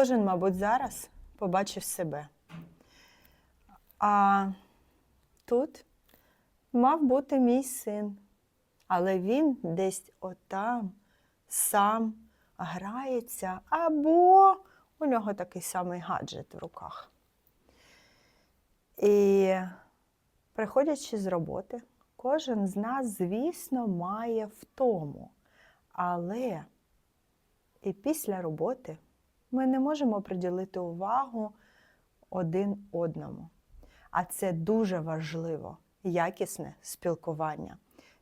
Кожен, мабуть, зараз побачив себе. А тут мав бути мій син, але він десь отам сам грається, або у нього такий самий гаджет в руках. І приходячи з роботи, кожен з нас, звісно, має втому. Але і після роботи ми не можемо приділити увагу один одному. А це дуже важливо якісне спілкування.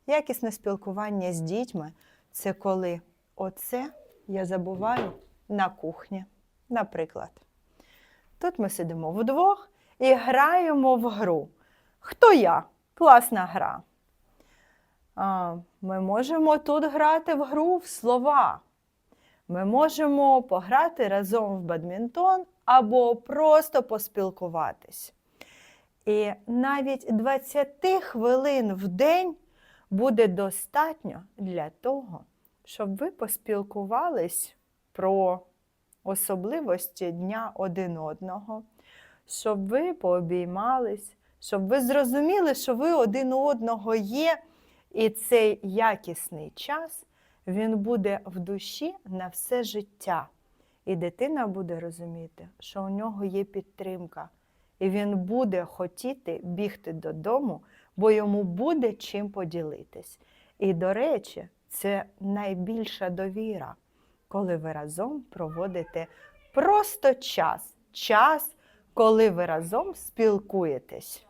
Якісне спілкування з дітьми це коли оце я забуваю на кухні, наприклад. Тут ми сидимо вдвох і граємо в гру. Хто я? Класна гра. Ми можемо тут грати в гру в слова. Ми можемо пограти разом в бадмінтон або просто поспілкуватись. І навіть 20 хвилин в день буде достатньо для того, щоб ви поспілкувались про особливості дня один одного, щоб ви пообіймались, щоб ви зрозуміли, що ви один у одного є, і цей якісний час він буде в душі на все життя. І дитина буде розуміти, що у нього є підтримка, і він буде хотіти бігти додому, бо йому буде чим поділитись. І, до речі, це найбільша довіра, коли ви разом проводите просто час, час, коли ви разом спілкуєтесь.